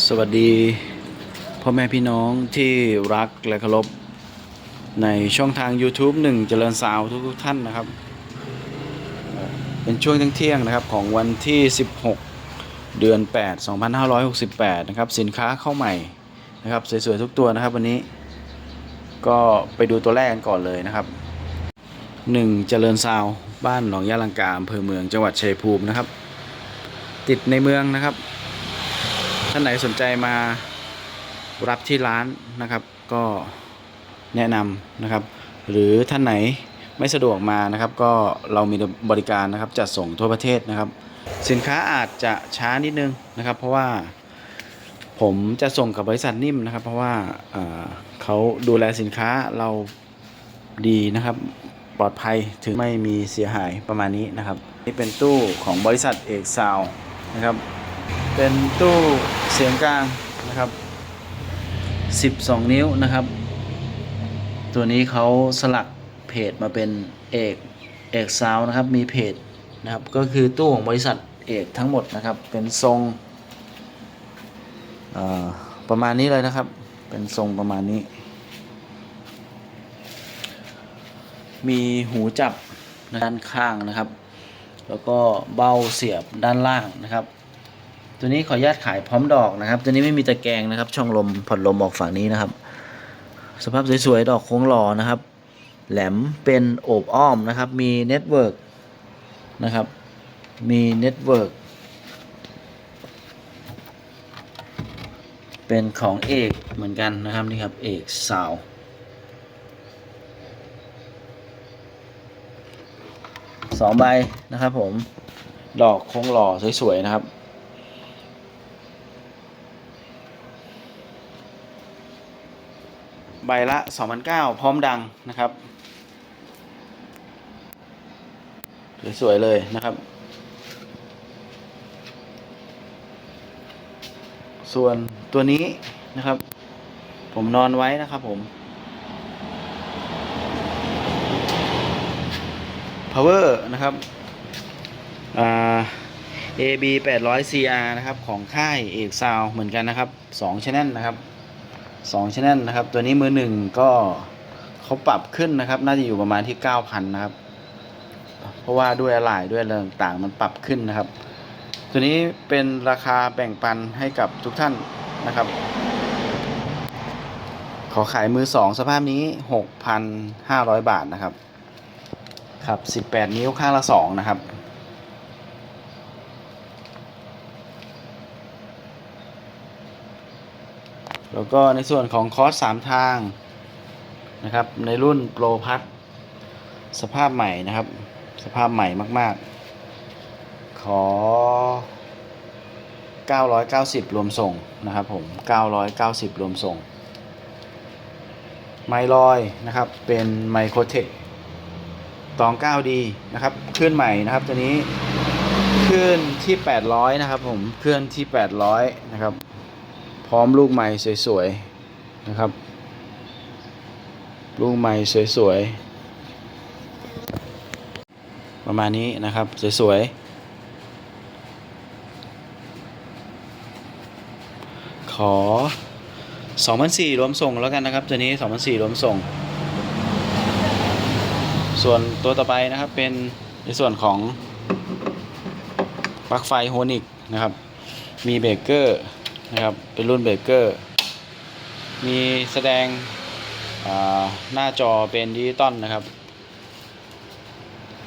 สวัสดีพ่อแม่พี่น้องที่รักและเคารพในช่องทาง YouTube หนึ่งเจริญสาวทุกท่านนะครับ เป็นช่วงเที่ยงนะครับของวันที่ 16 เดือน 8 2568 นะครับ สินค้าเข้าใหม่นะครับสวยๆทุกตัวนะครับวันนี้ก็ไปดูตัวแรกกันก่อนเลยนะครับ 1 เจริญซาวบ้านหนองยาลังกาอำเภอเมืองจังหวัดชัยภูมินะครับ ติดในเมืองนะครับ ท่านไหนสนใจมารับที่ร้านนะครับก็แนะนำนะครับ หรือท่านไหนไม่สะดวกมานะครับ ก็เรามีบริการนะครับจัดส่งทั่วประเทศนะครับ สินค้าอาจจะช้านิดนึงนะครับ เพราะว่าผมจะส่งกับบริษัทนิ่มนะครับ เพราะว่าเอ่อเขาดูแลสินค้าเราดีนะครับ ปลอดภัยถึงไม่มีเสียหายประมาณนี้นะครับ นี่เป็นตู้ของบริษัทเอกซาวนะครับ เป็นตู้เสียงกลางนะครับ 12 นิ้วนะครับ ตัวนี้เขาสลักเพจมาเป็นเอกเอกซาวนะครับ มีเพจนะครับ ก็คือตู้ของบริษัทเอกทั้งหมดนะครับ เป็นทรงประมาณนี้เลยนะครับ เป็นทรงประมาณนี้ มีหูจับด้านข้างนะครับ แล้วก็เบ้าเสียบด้านล่างนะครับ ตัวนี้ขออนุญาตขายพร้อมดอกนะครับ ตัวนี้ไม่มีตะแกรงนะครับ ช่องลมผ่อนลมออกฝั่งนี้นะครับ สภาพสวยๆดอกโค้งหล่อนะครับ แหลมเป็นโอบอ้อมนะครับ มีเน็ตเวิร์กนะครับ มีเน็ตเวิร์กเป็นของเอกเหมือนกันนะครับนี่ครับเอกสาวสองใบนะครับผม ดอกโค้งหล่อสวยๆนะครับ บละ2,009พร้อมดังนะครับสวยๆเลยนะครับ ส่วนตัวนี้นะครับ ผมนอนไว้นะครับผม power นะครับ AB 800 CR นะครับ ของค่ายเอกซาวเหมือนกันนะครับ2 channel นะครับ สองชแนลนะครับ ตัวนี้มือหนึ่งก็เขาปรับขึ้นนะครับ น่าจะอยู่ประมาณที่เก้าพันนะครับ เพราะว่าด้วยอะไหล่ด้วยอะไรต่างๆ มันปรับขึ้นนะครับ ตัวนี้เป็นราคาแบ่งปันให้กับทุกท่านนะครับ ขอขายมือสองสภาพนี้หกพันห้าร้อยบาทนะครับ ครับสิบแปดนิ้วข้างละสองนะครับ แล้วก็ในส่วนของคอร์สสามทางนะครับ ในรุ่นโปรพัทสภาพใหม่นะครับ สภาพใหม่มาก ๆ ขอ 990 รวมส่งนะครับผม 990 รวมส่ง ไมลอยนะครับ เป็นไมโครเทคตอง 9D นะครับเคลื่อนใหม่นะครับตัวนี้เคลื่อนที่ 800 นะครับผมเคลื่อนที่ 800 นะครับ ร้อมลูกใหม่สวยๆนะครับ ลูกใหม่สวยๆ ประมาณนี้นะครับสวยๆ ขอ2,004รวมส่งแล้วกันนะครับตัวนี้2,004รวมส่ง ส่วนตัวต่อไปนะครับเป็นในส่วนของปลั๊กไฟโฮนิกนะครับ มีเบรกเกอร์ นะครับ เป็นรุ่นเบเกอร์ มีแสดงหน้าจอเป็นดิจิตอลนะครับ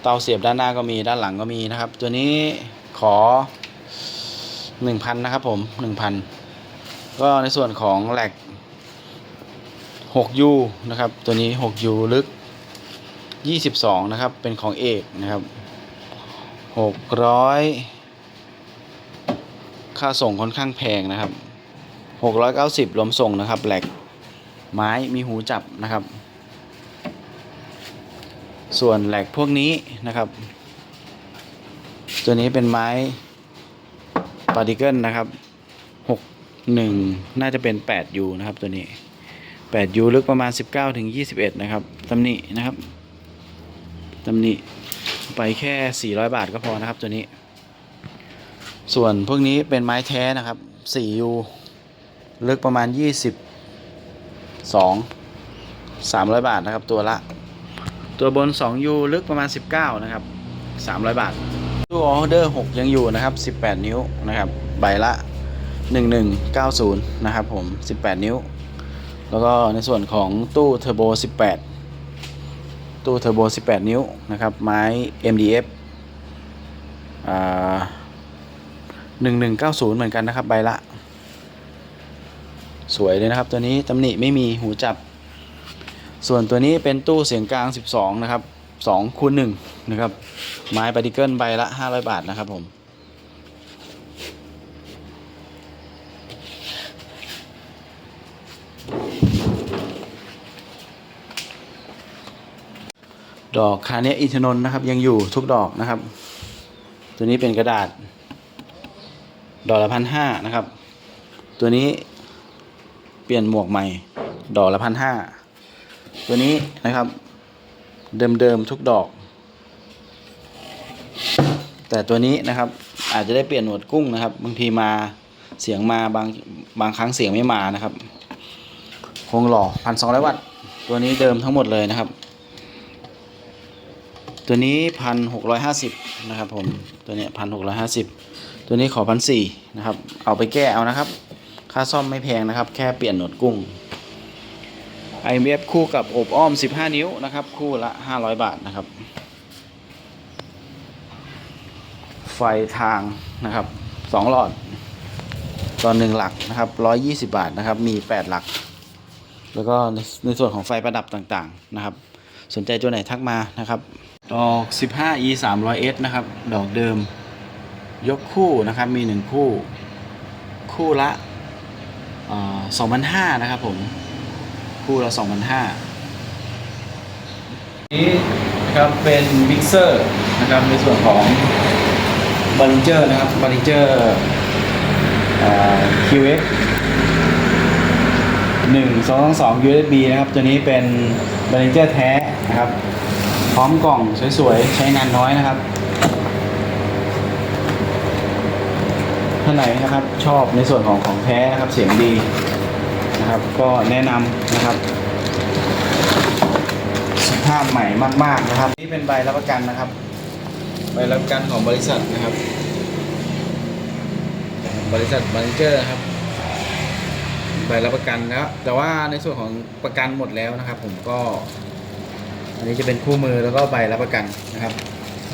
เตาเสียบด้านหน้าก็มีด้านหลังก็มีนะครับ ตัวนี้ขอ 1,000 นะครับผม 1,000 ก็ในส่วนของแหลก 6U นะครับ ตัวนี้ 6U ลึก 22 นะครับ เป็นของเอกนะครับ 600 ค่าส่งค่อนข้างแพงนะครับ 690 รวมส่งนะครับแหลกไม้มีหูจับนะครับ ส่วนแหลกพวกนี้นะครับ ตัวนี้เป็นไม้ปาร์ติเกิลนะครับ61 น่าจะเป็น 8U นะครับตัวนี้ 8U ลึกประมาณ 19ถึง21 นะครับตำหนินะครับตำหนิไปแค่ 400 บาทก็พอนะครับตัวนี้ ส่วนพวกนี้เป็นไม้แท้นะครับ 4U ลึกประมาณยี่สิบามร้อยบาทนะครับตัวละ ตัวบน 2U ลึกประมาณ 19 นะครับ 300 บาทตู้ออเดอร์ 6 ยังอยู่นะครับ 18 นิ้วนะครับ ใบละ 1190 นะครับผม 18 นิ้ว แล้วก็ในส่วนของตู้เทอร์โบ 18 ตู้เทอร์โบ 18 นิ้วนะครับ ไม้ MDF อ่า 1190 เหมือนกันนะครับใบละ สวยเลยนะครับตัวนี้ตำหนิไม่มีหูจับ ส่วนตัวนี้เป็นตู้เสียงกลาง 12 นะครับ2คูณ1นะครับ ไม้ปาร์ติเกิลใบละ 500 บาทนะครับผมดอกคาเนะอินทนนท์นะครับยังอยู่ทุกดอกนะครับ ตัวนี้เป็นกระดาษ ดอกละพันห้านะครับ ตัวนี้เปลี่ยนหมวกใหม่ ดอกละพันห้าตัวนี้นะครับ เดิมๆทุกดอก แต่ตัวนี้นะครับอาจจะได้เปลี่ยนหนวดกุ้งนะครับ บางทีมาเสียงมาบางบางครั้งเสียงไม่มานะครับคงหล่อพันสองร้อยวัตต์ตัวนี้เดิมทั้งหมดเลยนะครับ ตัวนี้พันหกร้อยห้าสิบนะครับผมตัวเนี้พันหกร้อยห้าสิบ ตัวนี้ขอพันสี่นะครับ เอาไปแก้เอานะครับ ค่าซ่อมไม่แพงนะครับ แค่เปลี่ยนหนวดกุ้ง IMF คู่กับอบอ้อม 15 นิ้วนะครับ คู่ละ 500 บาทนะครับ ไฟทางนะครับ 2 หลอดตอนหนึ่งหลักนะครับ 120 บาทนะครับ มี 8 หลัก แล้วก็ในในส่วนของไฟประดับต่างๆนะครับ สนใจตัวไหนทักมานะครับ ดอก 15 e 300 s นะครับ ดอกเดิม ยกคู่นะครับมี 1 คู่ คู่ละ2,500นห้านะครับผม คู่ละ2,500นี้นะครับเป็นมิกเซอร์นะครับในส่วนของบาริเจอร์นะครับบาริเจอร์คิวเอ็กหนึ่งสองสอง USB นะครับ ตัวนี้เป็นบาริเจอร์แท้นะครับ พร้อมกล่องสวยๆ ใช้งานน้อยนะครับ ท่านไหนนะครับชอบในส่วนของของแท้นะครับเสียงดีนะครับ ก็แนะนำนะครับสภาพใหม่มาก ๆนะครับ นี่เป็นใบรับประกันนะครับ ใบรับประกันของบริษัทนะครับ บริษัทบันเจอร์ครับใบรับประกันแล้วแต่ว่าในส่วนของประกันหมดแล้วนะครับ ผมก็ อันนี้จะเป็นคู่มือแล้วก็ใบรับประกันนะครับ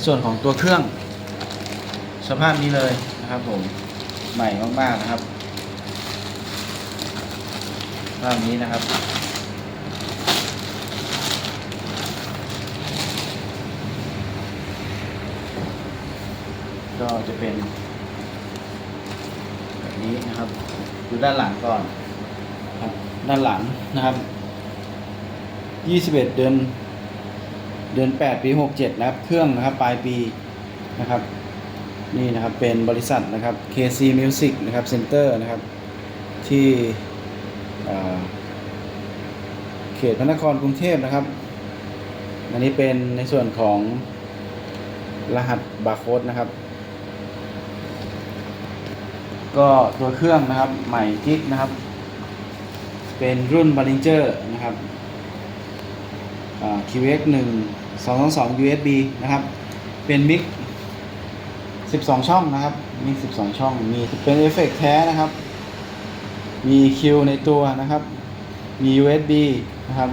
ส่วนของตัวเครื่อง สภาพนี้เลยนะครับผม ใหม่มากๆนะครับภาพนี้นะครับ ก็จะเป็นแบบนี้นะครับ ดูด้านหลังก่อนครับด้านหลังนะครับ 21 เดือน เดือน 8 ปี 67 นะครับ เครื่องนะครับ ปลายปีนะครับ นี่นะครับเป็นบริษัทนะครับ KC Music นะครับ Center นะครับ ที่เขตพระนครกรุงเทพนะครับ อันนี้เป็นในส่วนของรหัสบาร์โค้ดนะครับ ก็ตัวเครื่องนะครับใหม่กิ๊กนะครับ เป็นรุ่น b a r r i n g e r นะครับ QX 1 2 2 2 USB นะครับ เป็นมิก 12 ช่องนะครับมิก12 ช่อง มีเป็นเอฟเฟกต์แท้นะครับ มีคิวในตัวนะครับ มี USB นะครับ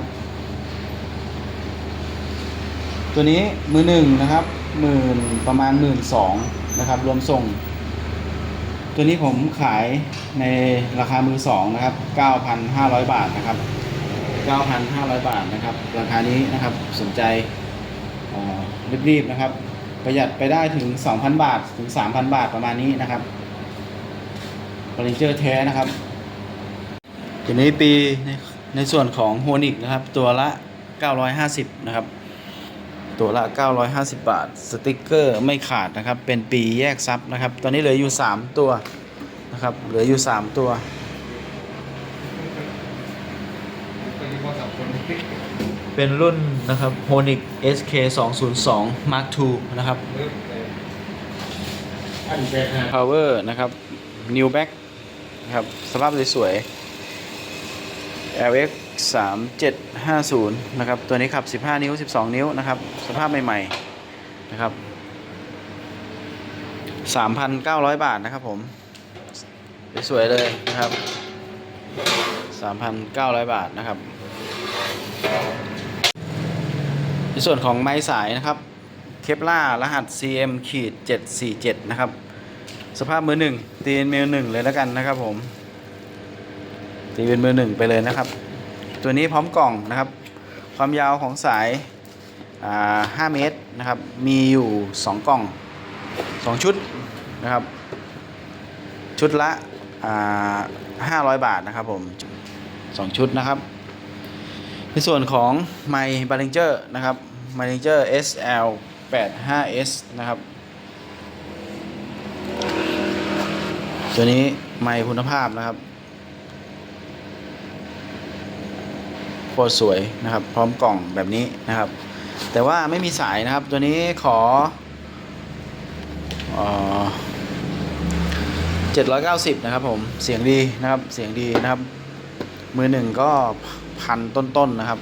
ตัวนี้มือหนึ่งนะครับหมื่นประมาณหมื่นสองนะครับ รวมส่ง ตัวนี้ผมขายในราคามือสองนะครับ 9,500 บาทนะครับ 9,500 บาทนะครับ ราคานี้นะครับสนใจรีบๆนะครับ ประหยัดไปได้ถึง 2,000 บาทถึง 3,000 บาทประมาณนี้นะครับเฟอร์นิเจอร์แท้นะครับทีนี้ปีในในส่วนของโฮนิกนะครับ ตัวละ 950 นะครับ ตัวละ 950 บาท สติกเกอร์ไม่ขาดนะครับ เป็นปีแยกซับนะครับ ตอนนี้เหลืออยู่ 3 ตัวนะครับ เหลืออยู่ 3 ตัว เป็นรุ่นนะครับ Honic SK 202 Mark II นะครับ Power นะครับ New Back นะครับ สภาพสวยๆ LX 3750 นะครับ ตัวนี้ขับ 15 นิ้ว 12 นิ้วนะครับ สภาพใหม่ๆ นะครับ 3,900 บาทนะครับผม สวยๆเลยนะครับ 3,900 บาทนะครับ ในส่วนของไม้สายนะครับเคปล่ารหัส CM ขีด747 นะครับ สภาพมือหนึ่งตีเป็นมือหนึ่งเลยแล้วกันนะครับผม ตีเป็นมือหนึ่งไปเลยนะครับ ตัวนี้พร้อมกล่องนะครับ ความยาวของสาย5เมตรนะครับ มีอยู่ 2 กล่อง 2 ชุดนะครับ ชุดละ500 บาทนะครับผม 2 ชุดนะครับ ในส่วนของไมค์บาริงเจอร์นะครับ ไมค์บาริงเจอร์ SL 85S นะครับ ตัวนี้ไมค์คุณภาพนะครับโคตรสวยนะครับ พร้อมกล่องแบบนี้นะครับ แต่ว่าไม่มีสายนะครับ ตัวนี้ขอเอ่อ790นะครับผม เสียงดีนะครับ เสียงดีนะครับ มือหนึ่งก็พันต้นๆนะครับ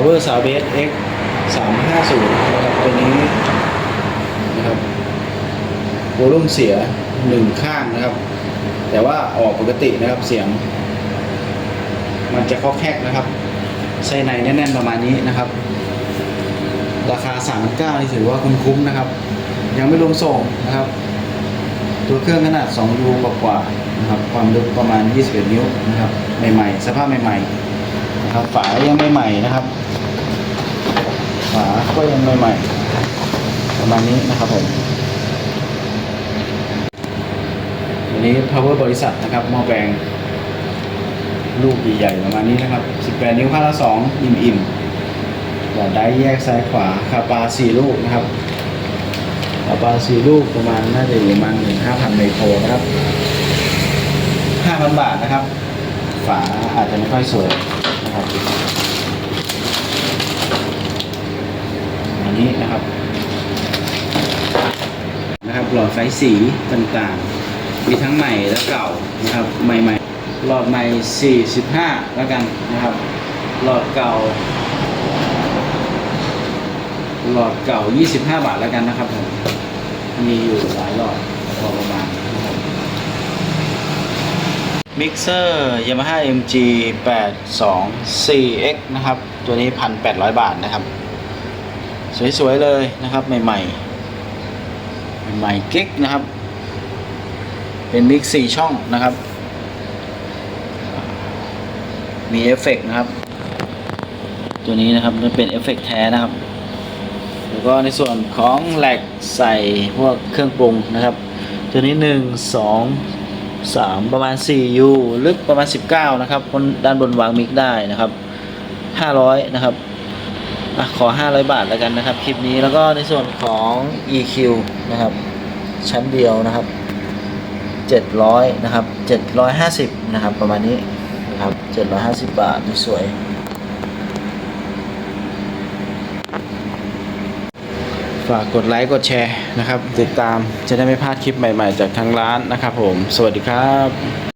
Power Soundbase X 350นะครับตัวนี้นะครับโวลูมเสียหนึ่งข้างนะครับ แต่ว่าออกปกตินะครับเสียง มันจะคอกแคกนะครับไส้ในแน่นๆประมาณนี้นะครับ ราคา 39นี่ถือว่าคุ้มๆนะครับ ยังไม่รวมส่งนะครับ ตัวเครื่องขนาด2ยูกว่าๆนะครับ ความลึกประมาณ 21 นิ้วนะครับ ใหม่ๆ สภาพใหม่ๆนะครับฝายังไม่ใหม่นะครับาก็ยังใหม่ๆประมาณนี้นะครับผมวันนี้ power บริษัทนะครับหม้อแปลงลูกใหญ่ๆประมาณนี้นะครับ 18 นิ้วข้างละ 2 อิ่มๆหลอดได้แยกซ้ายขวาคาปา 4 ลูกนะครับต่อไปสี่ลูกประมาณน่าจะอยู่ประมาณถึงห้าพันไมโครนะครับห้าพันบาทนะครับ ฝาอาจจะไม่ค่อยสวยนะครับ นี้นะครับ นะครับหลอดไฟสีต่างๆ มีทั้งใหม่และเก่านะครับ ใหม่ๆ หลอดใหม่ 45 แล้วกันนะครับ หลอดเก่า หลอดเก่า 25 บาทแล้วกันนะครับผมมีอยู่หลายหลอดพอประมาณนะครับมิกเซอร์ Yamaha MG 82 4X นะครับ ตัวนี้ 1,800 บาทนะครับ สวยๆเลยนะครับ ใหม่ๆ ใหม่ๆเก๊กนะครับ เป็นมิก4ช่องนะครับ มีเอฟเฟกต์นะครับ ตัวนี้นะครับมันเป็นเอฟเฟกต์แท้นะครับ แล้วก็ในส่วนของแหลกใส่พวกเครื่องปรุงนะครับ ตัวนี้1 2 3ประมาณ4 U ลึกประมาณ 19 นะครับบนด้านบนวางมิกได้นะครับ 500 นะครับ อะขอ 500 บาทแล้วกันนะครับ คลิปนี้แล้วก็ในส่วนของ EQ นะครับ ชั้นเดียวนะครับ 700 นะครับ 750 นะครับ ประมาณนี้นะครับ 750 บาทสวยฝากกดไลค์กดแชร์นะครับ ติดตามจะได้ไม่พลาดคลิปใหม่ๆ จากทางร้านนะครับผม สวัสดีครับ